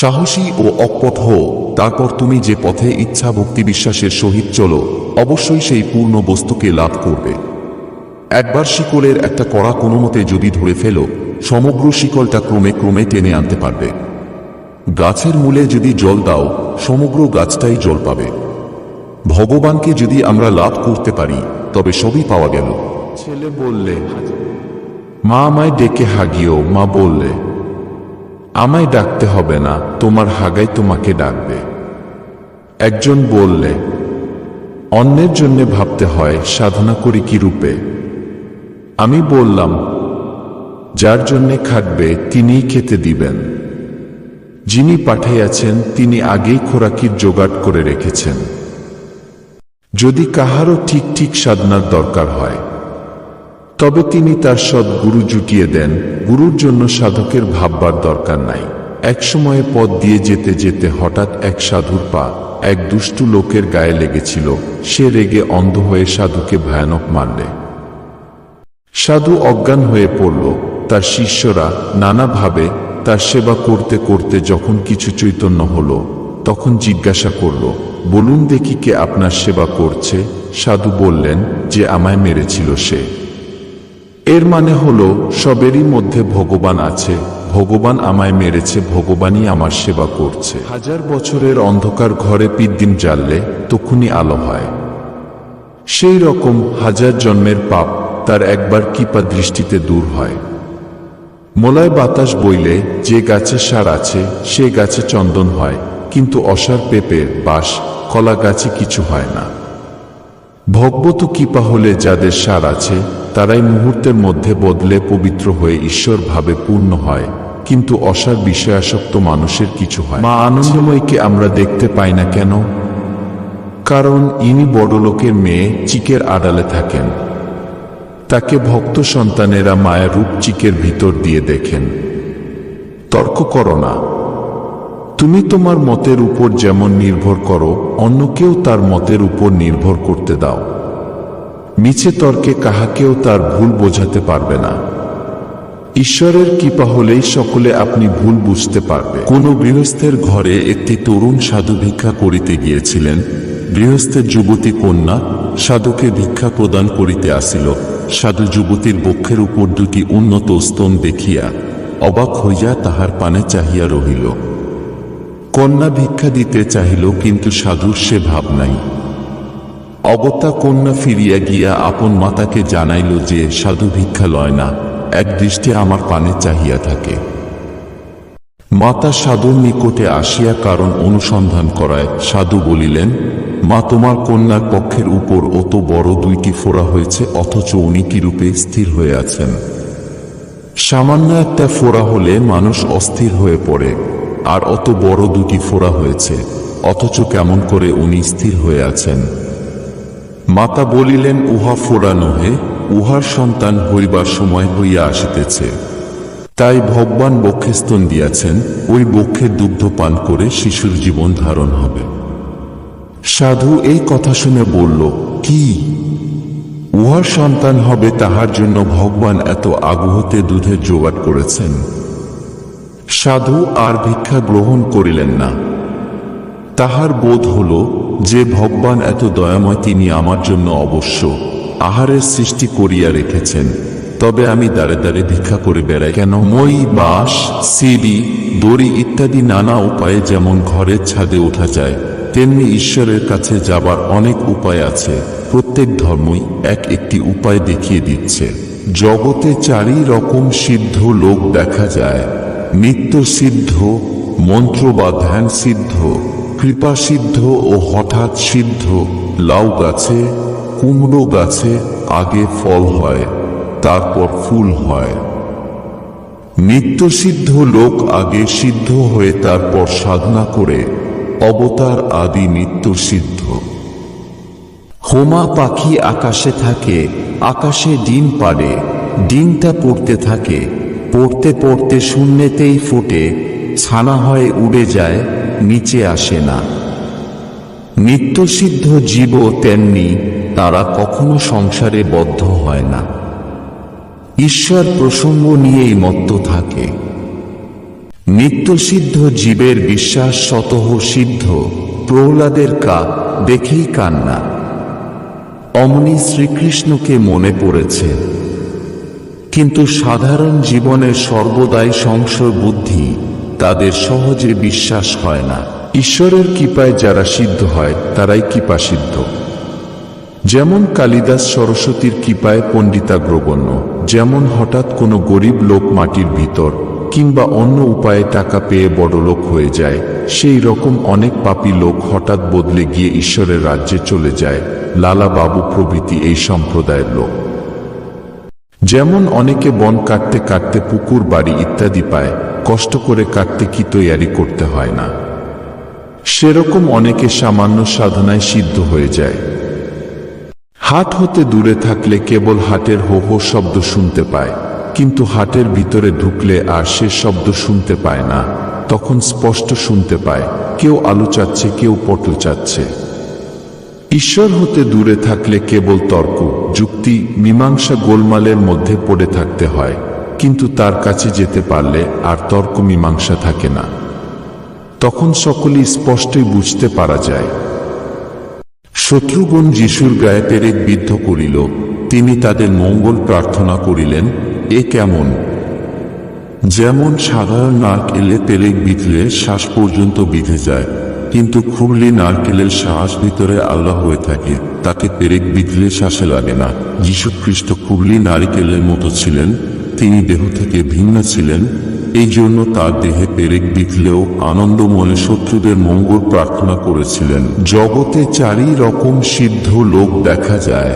সাহসী ও অকপট হও তারপর তুমি যে পথে ইচ্ছা ভক্তি বিশ্বাসের সহিত চলো অবশ্যই সেই পূর্ণ বস্তুকে লাভ করবে। একবার শিকলের একটা কড়া কোনো মতে যদি ধরে ফেলো সমগ্র শিকলটা ক্রমে ক্রমে টেনে আনতে পারবে। গাছের মূলে যদি জল দাও সমগ্র গাছটাই জল পাবে। ভগবানকে যদি আমরা লাভ করতে পারি তবে সবই পাওয়া গেল। ছেলে বললে মা আমায় ডেকে হাগিও মা বললে আমায় ডাকতে হবে না, তোমার হাগাই তোমাকে ডাকবে। একজন বললে, অন্যের জন্য ভাবতে হয়, সাধনা করি কি রূপে? আমি বললাম, যার জন্যে খাটবে, তিনিই খেতে দিবেন। যিনি পাঠাইয়াছেন, তিনি আগেই খোরাকির জোগাড় করে রেখেছেন। যদি কাহারও ঠিক ঠিক সাধনার দরকার হয় তবে তিনি তার সৎ গুরু জুটিয়ে দেন। গুরুর জন্য সাধকের ভাববার দরকার নাই। এক সময়ে পথ দিয়ে যেতে যেতে হঠাৎ এক সাধুর পা এক দুষ্টু লোকের গায়ে লেগেছিল। সে রেগে অন্ধ হয়ে সাধুকে ভয়ানক মারলে। সাধু অজ্ঞান হয়ে পড়ল। তার শিষ্যরা নানাভাবে তার সেবা করতে করতে যখন কিছু চৈতন্য হলো, তখন জিজ্ঞাসা করল, বলুন দেখি কে আপনার সেবা করছে? সাধু বললেন, যে আমায় মেরেছিল সে। এর মানে হলো, সবেরই মধ্যে ভগবান আছে, ভগবান আমায় মেরেছে, ভগবানই আমার সেবা করছে। হাজার বছরের অন্ধকার ঘরে পিদ্দিন জ্বাললে তখনই আলো হয়। সেই রকম হাজার জন্মের পাপ তার একবার কৃপা দৃষ্টিতে দূর হয়। মোলায় বাতাস বইলে, যে গাছে সার আছে, সে গাছে চন্দন হয়, কিন্তু অসার পেঁপের বাস কলা গাছে কিছু হয় না। ভগবত কৃপা হলে যাদের সার আছে, তারাই মুহূর্তের মধ্যে বদলে পবিত্র হয়ে ঈশ্বর ভাবে পূর্ণ হয়, কিন্তু অসার বিষয়াসক্ত মানুষের কিছু হয়। মা আনন্দময়কে আমরা দেখতে পাই না কেন? কারণ ইনি বড়লোকের মেয়ে চিকের আড়ালে থাকেন। তাকে ভক্ত সন্তানেরা মায়া রূপ চিকের ভিতর দিয়ে দেখেন। তর্ক করো না। তুমি তোমার মতের উপর যেমন নির্ভর করো অন্যকেও তার মতের উপর নির্ভর করতে দাও। মিছে তর্কে কাহাকেও তার ভুল বোঝাতে পারবে না। ঈশ্বরের কৃপা হলেই সকলে আপনি ভুল বুঝতে পারবে। কোন গৃহস্থের ঘরে একটি তরুণ সাধু ভিক্ষা করিতে গিয়েছিলেন। গৃহস্থের যুবতী কন্যা সাধুকে ভিক্ষা প্রদান করিতে আসিল। সাধু যুবতীর বক্ষের উপর দুটি উন্নত স্তন দেখিয়া অবাক হইয়া তাহার পানে চাহিয়া রহিল। কন্যা ভিক্ষা দিতে চাহিল, কিন্তু সাধুর সে ভাব নাই। অগত্যা কন্যা ফিরিয়া গিয়া আপন মাতাকে জানাইল যে, সাধু ভিক্ষা লয় না, এক দৃষ্টি আমার পানে চাহিয়া থাকে। মাতা সাধুর নিকটে আসিয়া কারণ অনুসন্ধান করায়, সাধু বলিলেন, মা, তোমার কন্যার পক্ষের উপর অত বড় দুইটি ফোড়া হয়েছে, অথচ উনি কি রূপে স্থির হয়ে আছেন? সামান্য একটা ফোড়া হলে মানুষ অস্থির হয়ে পড়ে। আর অত বড় দুটি ফোড়া হয়েছে, অথচ কেমন করে উনি স্থির হয়ে আছেন। মাতা বলিলেন, উহা ফোড়া নহে, উহার সন্তান হইবার সময় হইয়া আসিতেছে। তাই ভগবান বক্ষেস্তন দিয়াছেন, ওই বক্ষের দুগ্ধ পান করে শিশুর জীবন ধারণ হবে। সাধু এই কথা শুনে বলল, কি? উহার সন্তান হবে তাহার জন্য ভগবান এত আগ্রহতে দুধের জোগাড় করেছেন? সাধু আর ভিক্ষা গ্রহণ করিলেন না। তাহার বোধ হল, যে ভগবান এত দয়াময় তিনি আমার জন্য অবশ্য আহারের সৃষ্টি করিয়া রেখেছেন, তবে আমি দাঁড়ে দাঁড়ে ভিক্ষা করে বেড়াই কেন? মই, বাঁশ, সিঁড়ি, দড়ি ইত্যাদি নানা উপায়ে যেমন ঘরের ছাদে ওঠা যায়, তেমনি ঈশ্বরের কাছে যাবার অনেক উপায় আছে। প্রত্যেক ধর্মই এক একটি উপায় দেখিয়ে দিচ্ছে। জগতে চারি রকম সিদ্ধ লোক দেখা যায়। নিত্য সিদ্ধ, মন্ত্র বা ধ্যান সিদ্ধ, কৃপা সিদ্ধ ও হঠাৎ সিদ্ধ, লাউ গাছে, কুমড়ো গাছে আগে ফল হয়, তারপর ফুল হয়। নিত্য সিদ্ধ লোক আগে সিদ্ধ হয়ে তারপর সাধনা করে অবতার আদি নিত্য সিদ্ধ। হোমা পাখি আকাশে থাকে, আকাশে ডিম পাড়ে, ডিমটা পড়তে থাকে পড়তে পড়তে শূন্যেতেই ফোটে, ছানা হয় উড়ে যায়, নিচে আসে না। নিত্যসিদ্ধ জীবও তেমনি তারা কখনো সংসারে বদ্ধ হয় না। ঈশ্বর প্রসঙ্গ নিয়েই মত্ত থাকে। নিত্যসিদ্ধ জীবের বিশ্বাস শতহ সিদ্ধ, প্রহ্লাদের কাক দেখেই কান্না। অমনি শ্রীকৃষ্ণকে মনে পড়েছে কিন্তু সাধারণ জীবনের সর্বদাই সংশয় বুদ্ধি, তাদের সহজে বিশ্বাস হয় না। ঈশ্বরের কৃপায় যারা সিদ্ধ হয়, তারাই কৃপা সিদ্ধ যেমন কালিদাস সরস্বতীর কৃপায় পণ্ডিতাগ্রগণ্য, যেমন হঠাৎ কোনো গরিব লোক মাটির ভিতর কিংবা অন্য উপায়ে টাকা পেয়ে বড়লোক হয়ে যায়, সেই রকম অনেক পাপী লোক হঠাৎ বদলে গিয়ে ঈশ্বরের রাজ্যে চলে যায়। লালা বাবু প্রভৃতি এই সম্প্রদায়ের লোক। যেমন অনেকে বন কাটতে কাটতে পুকুর, বাড়ি ইত্যাদি পায়, কষ্ট করে কাটতে কি তৈয়ারি করতে হয় না। সেরকম অনেকে সামান্য সাধনায় সিদ্ধ হয়ে যায়। হাট হতে দূরে থাকলে কেবল হাটের হো হো শব্দ শুনতে পায়, কিন্তু হাটের ভিতরে ঢুকলে আর সে শব্দ শুনতে পায় না, তখন স্পষ্ট শুনতে পায়, কেউ আলু চাচ্ছে, কেউ পটল চাচ্ছে। ঈশ্বর হতে দূরে থাকলে কেবল তর্ক, যুক্তি, মীমাংসা গোলমালের মধ্যে পড়ে থাকতে হয়। কিন্তু তার কাছে যেতে পারলে আর তর্ক মীমাংসা থাকে না। তখন সকলেই স্পষ্টই বুঝতে পারা যায়। শত্রুগণ যিশুর গায়ে পেরেক বিদ্ধ করিল। তিনি তাদের মঙ্গল প্রার্থনা করিলেন, এ কেমন? যেমন সাধারণ নাক এলে পেরেক বিঁধলে শ্বাস পর্যন্ত বিঁধে যায়। কিন্তু খুবলি নারকেলের শ্বাস ভিতরে আল্লাহ হয়ে থাকে। তাকে পেরেক বিঁধলে শ্বাসে লাগে না। খ্রিস্ট খুবলি নারিকেলের মতো ছিলেন, তিনি দেহ থেকে ভিন্ন ছিলেন। এই জন্য তার দেহে পেরেক বিঁধলেও আনন্দ মনে শত্রুদের মঙ্গল প্রার্থনা করেছিলেন। জগতে চারি রকম সিদ্ধ লোক দেখা যায়।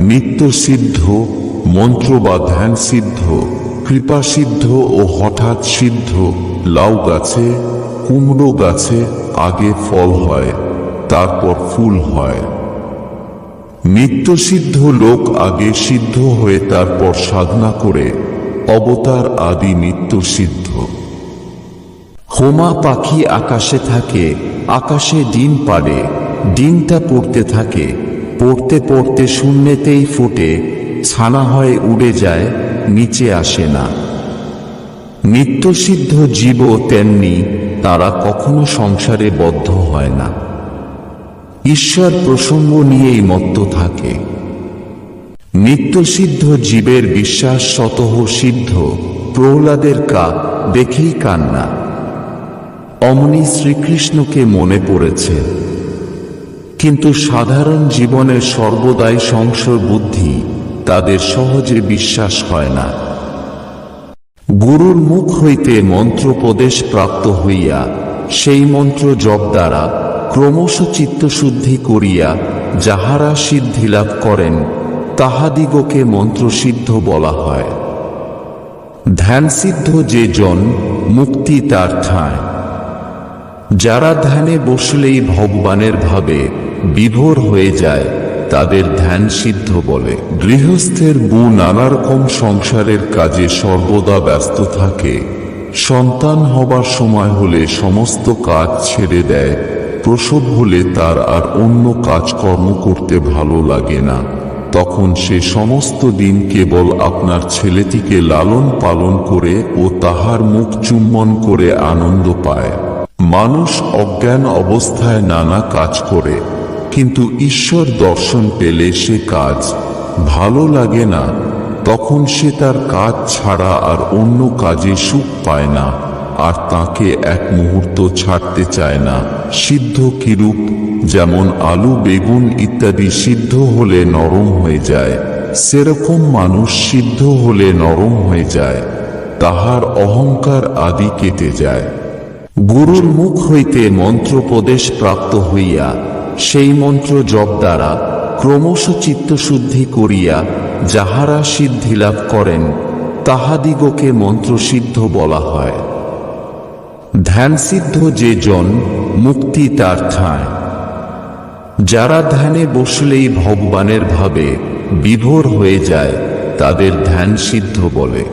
নিত্য সিদ্ধ, মন্ত্র বা ধ্যান সিদ্ধ, কৃপা সিদ্ধ ও হঠাৎ সিদ্ধ, লাউ গাছে কুমড়ো গাছে আগে ফল হয়, তারপর ফুল হয়। নিত্য সিদ্ধ লোক আগে সিদ্ধ হয়ে তারপর সাধনা করে অবতার আদি নিত্য সিদ্ধ হোমা পাখি আকাশে থাকে, আকাশে ডিম পাড়ে, ডিমটা পড়তে থাকে, পড়তে পড়তে শূন্যেতেই ফোটে, ছানা হয় উড়ে যায়, নিচে আসে না। নিত্যসিদ্ধ জীব তেমনি তারা কখনো সংসারে বদ্ধ হয় না। ঈশ্বর প্রসঙ্গ নিয়েই মত্ত থাকে। নিত্যসিদ্ধ জীবের বিশ্বাস শতহ সিদ্ধ, প্রহ্লাদের কাক দেখেই কান্না। অমনি শ্রীকৃষ্ণকে মনে পড়েছে। কিন্তু সাধারণ জীবনের সর্বদাই সংশয় বুদ্ধি, তাদের সহজে বিশ্বাস হয় না। গুরুর মুখ হইতে মন্ত্রোপদেশ প্রাপ্ত হইয়া সেই মন্ত্র জপ দ্বারা ক্রমশ চিত্তশুদ্ধি করিয়া যাহারা সিদ্ধি লাভ করেন, তাহাদিগকে মন্ত্রসিদ্ধ বলা হয়। ধ্যানসিদ্ধ যে জন, মুক্তি তার ঠাঁয় যারা ধ্যানে বসলেই ভগবানের ভাবে বিভোর হয়ে যায় তাদের ধ্যান সিদ্ধ বলে। গৃহস্থের বউ নানা রকম সংসারের কাজে সর্বদা ব্যস্ত থাকে। সন্তান হবার সময় হলে সমস্ত কাজ ছেড়ে দেয়। প্রসব হলে তার আর অন্য কাজকর্ম করতে ভালো লাগে না। তখন সে সমস্ত দিন কেবল আপনার ছেলেটিকে লালন পালন করে ও তাহার মুখ চুম্বন করে আনন্দ পায়। মানুষ অজ্ঞান অবস্থায় নানা কাজ করে। কিন্তু ঈশ্বর দর্শন পেলে সে কাজ। ভালো লাগে না, তখন সে তার কাজ ছাড়া আর অন্য কাজে সুখ পায় না, আর তাকে এক মুহূর্ত ছাড়তে চায় না। সিদ্ধ কিরূপ, যেমন আলু, বেগুন ইত্যাদি সিদ্ধ হলে নরম হয়ে যায়, সেরকম মানুষ সিদ্ধ হলে নরম হয়ে যায়, তাহার অহংকার আদি কেটে যায়। গুরুর মুখ হইতে মন্ত্রোপদেশ প্রাপ্ত হইয়া সেই মন্ত্র জপ দ্বারা ক্রমশ চিত্তশুদ্ধি করিয়া যাহারা সিদ্ধি লাভ করেন, তাহাদিগকে মন্ত্রসিদ্ধ বলা হয়। ধ্যানসিদ্ধ যে জন, মুক্তি তার ঠাঁয় যারা ধ্যানে বসলেই ভগবানের ভাবে বিভোর হয়ে যায়, তাদের ধ্যান সিদ্ধ বলে।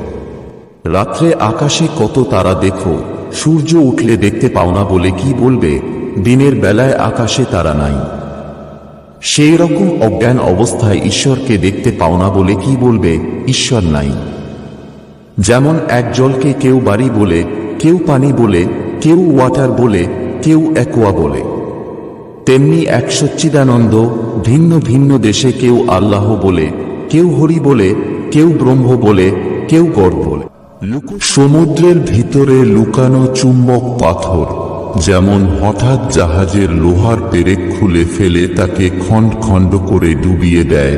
রাত্রে আকাশে কত তারা দেখো, সূর্য উঠলে দেখতে পাও না বলে কি বলবে? দিনের বেলায় আকাশে তারা নাই। সেই রকম অজ্ঞান অবস্থায় ঈশ্বরকে দেখতে পাও না বলে কি বলবে? ঈশ্বর নাই। যেমন এক জলকে কেউ বাড়ি বলে, কেউ পানি বলে, কেউ ওয়াটার বলে, কেউ অ্যাকোয়া বলে। তেমনি এক সচ্চিদানন্দ ভিন্ন ভিন্ন দেশে কেউ আল্লাহ বলে, কেউ হরি বলে, কেউ ব্রহ্ম বলে, কেউ গড় বলে। সমুদ্রের ভিতরে লুকানো চুম্বক পাথর। যেমন হঠাৎ জাহাজের লোহার পেরেক খুলে ফেলে তাকে খণ্ড খণ্ড করে ডুবিয়ে দেয়,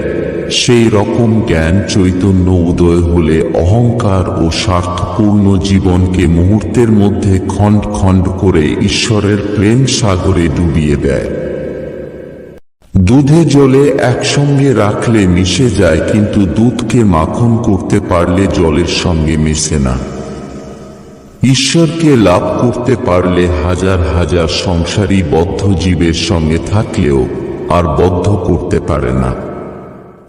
সেই রকম জ্ঞান চৈতন্য উদয় হলে অহংকার ও স্বার্থপূর্ণ জীবনকে মুহূর্তের মধ্যে খণ্ড খণ্ড করে ঈশ্বরের প্রেম সাগরে ডুবিয়ে দেয়। দুধে জলে একসঙ্গে রাখলে মিশে যায়, কিন্তু দুধকে মাখন করতে পারলে জলের সঙ্গে মেশে না। ঈশ্বরকে লাভ করতে পারলে হাজার হাজার সংসারী বদ্ধ জীবের সঙ্গে থাকলেও আর বদ্ধ করতে পারে না।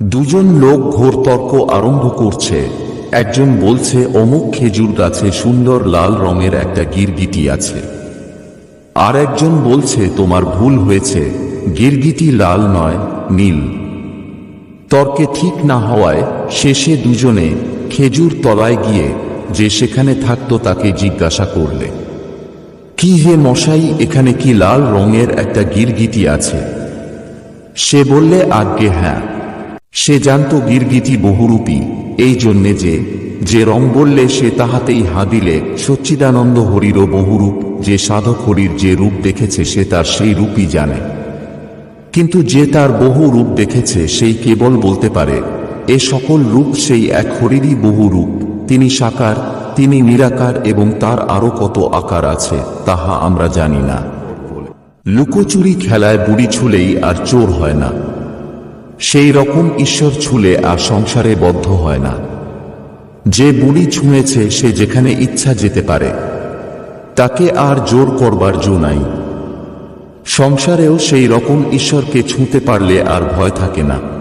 দুজন লোক ঘোর তর্ক আরম্ভ করছে। একজন বলছে, অমুক খেজুর গাছে সুন্দর লাল রঙের একটা গিরগিটি আছে। আর একজন বলছে, তোমার ভুল হয়েছে। গিরগিটি লাল নয়, নীল। তর্কে ঠিক না হওয়ায় শেষে দুজনে খেজুর তলায় গিয়ে যে সেখানে থাকতো তাকে জিজ্ঞাসা করলে, কি হে মশাই, এখানে কি লাল রঙের একটা গিরগিটি আছে? সে বললে, আজ্ঞে হ্যাঁ। সে জানত গিরগিটি বহুরূপী, এই জন্যে যে যে রং বললে সে তাহাতেই হাঁ দিলে সচ্চিদানন্দ হরিরও বহুরূপ, যে সাধক হরির যে রূপ দেখেছে সে তার সেই রূপই জানে। কিন্তু যে তার বহু রূপ দেখেছে, সেই কেবল বলতে পারে, এ সকল রূপ সেই এক হরিরই বহু রূপ তিনি সাকার, তিনি নিরাকার এবং তার আরও কত আকার আছে, তাহা আমরা জানি না। লুকোচুরি খেলায় বুড়ি ছুলেই আর চোর হয় না। সেই রকম ঈশ্বর ছুলে আর সংসারে বদ্ধ হয় না। যে বুড়ি ছুঁয়েছে, সে যেখানে ইচ্ছা যেতে পারে, তাকে আর জোর করবার জো নাই। সংসারেও সেই রকম ঈশ্বরকে ছুঁতে পারলে আর ভয় থাকে না।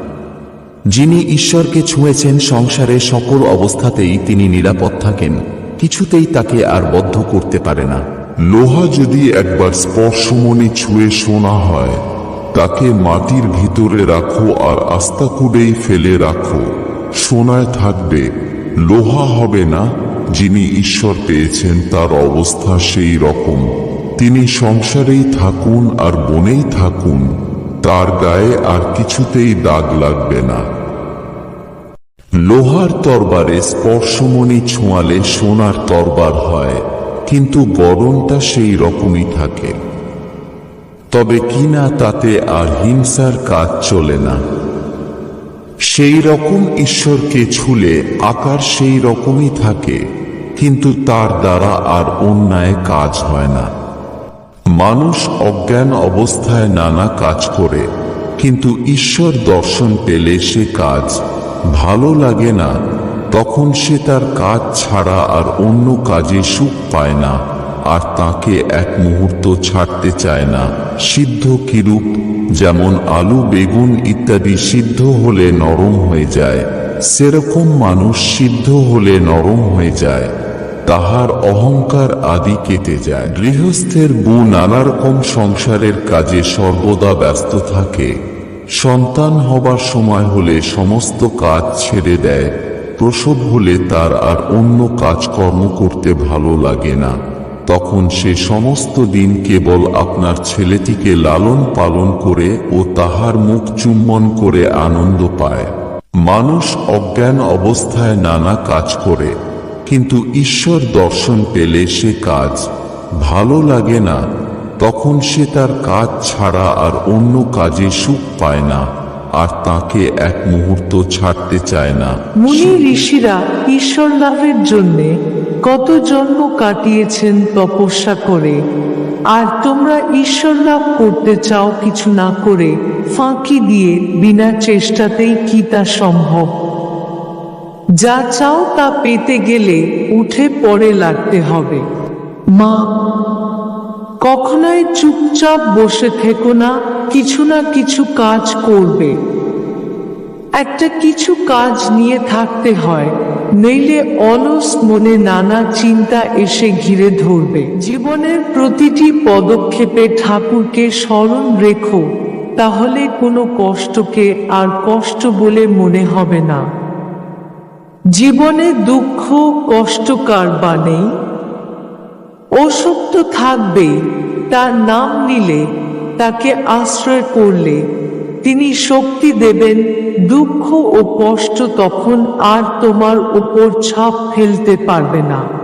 যিনি ঈশ্বরকে ছুঁয়েছেন সংসারে সকল অবস্থাতেই তিনি নিরাপদ থাকেন, কিছুতেই তাকে আর বদ্ধ করতে পারে না। লোহা যদি একবার স্পর্শমণি ছুঁয়ে শোনা হয়, তাকে মাটির ভিতরে রাখো আর আস্তা কুড়েই ফেলে রাখো। সোনায় থাকবে, লোহা হবে না, যিনি ঈশ্বর পেয়েছেন তার অবস্থা সেই রকম। তিনি সংসারেই থাকুন আর বনেই থাকুন। তার গায়ে আর কিছুতেই দাগ লাগবে না। লোহার তরবারে স্পর্শমণি ছোঁয়ালে সোনার তরবার হয়, কিন্তু গরমটা সেই রকমই থাকে। তবে কিনা তাতে আর হিংসার কাজ চলে না। সেই রকম ঈশ্বরকে ছুলে আকার সেই রকমই থাকে, কিন্তু তার দ্বারা আর অন্যায় কাজ হয় না। মানুষ অজ্ঞান অবস্থায় নানা কাজ করে, কিন্তু ঈশ্বর দর্শন পেলে সে কাজ ভালো লাগে না, তখন সে তার কাজ ছাড়া আর অন্য কাজে সুখ পায় না, আর তাকে এক মুহূর্ত ছাড়তে চায় না। সিদ্ধ কিরূপ? যেমন আলু, বেগুন ইত্যাদি সিদ্ধ হলে নরম হয়ে যায়, সেরকম মানুষ সিদ্ধ হলে নরম হয়ে যায়। তাহার অহংকার আদি কেটে যায়। গৃহস্থের বউ নানা রকম সংসারের কাজে সর্বদা ব্যস্ত থাকে। সন্তান হবার সময় হলে সমস্ত কাজ ছেড়ে দেয়। প্রসব হলে তার আর অন্য কাজকর্ম করতে ভালো লাগে না। তখন সে সমস্ত দিন কেবল আপনার ছেলেটিকে লালন পালন করে ও তাহার মুখ চুম্বন করে আনন্দ পায়। মানুষ অজ্ঞান অবস্থায় নানা কাজ করে। কিন্তু ঈশ্বর দর্শন পেলে সে কাজ। ভালো লাগে না, তখন সে তার কাজ ছাড়া আর অন্য কাজে সুখ পায় না, আর তাকে এক মুহূর্ত ছাড়তে চায় না। মুনি ঋষিরা ঈশ্বর লাভের জন্যে কত জন্ম কাটিয়েছেন তপস্যা করে, আর তোমরা ঈশ্বর লাভ করতে চাও কিছু না করে ফাঁকি দিয়ে বিনা চেষ্টাতেই কি তা সম্ভব? যা চাও তা পেতে গেলে উঠে পড়ে লাগতে হবে। মা, কখনোই চুপচাপ বসে থেকো না, কিছু না কিছু কাজ করবে। একটা কিছু কাজ নিয়ে থাকতে হয়, নইলে অলস মনে নানা চিন্তা এসে ঘিরে ধরবে। জীবনের প্রতিটি পদক্ষেপে ঠাকুরকে স্মরণ রেখো, তাহলে কোনো কষ্টকে আর কষ্ট বলে মনে হবে না। জীবনে দুঃখ, কষ্ট কার বা নেই অসুখ তো থাকবেই তার নাম নিলে, তাকে আশ্রয় করলে। তিনি শক্তি দেবেন, দুঃখ ও কষ্ট তখন আর তোমার উপর ছাপ ফেলতে পারবে না।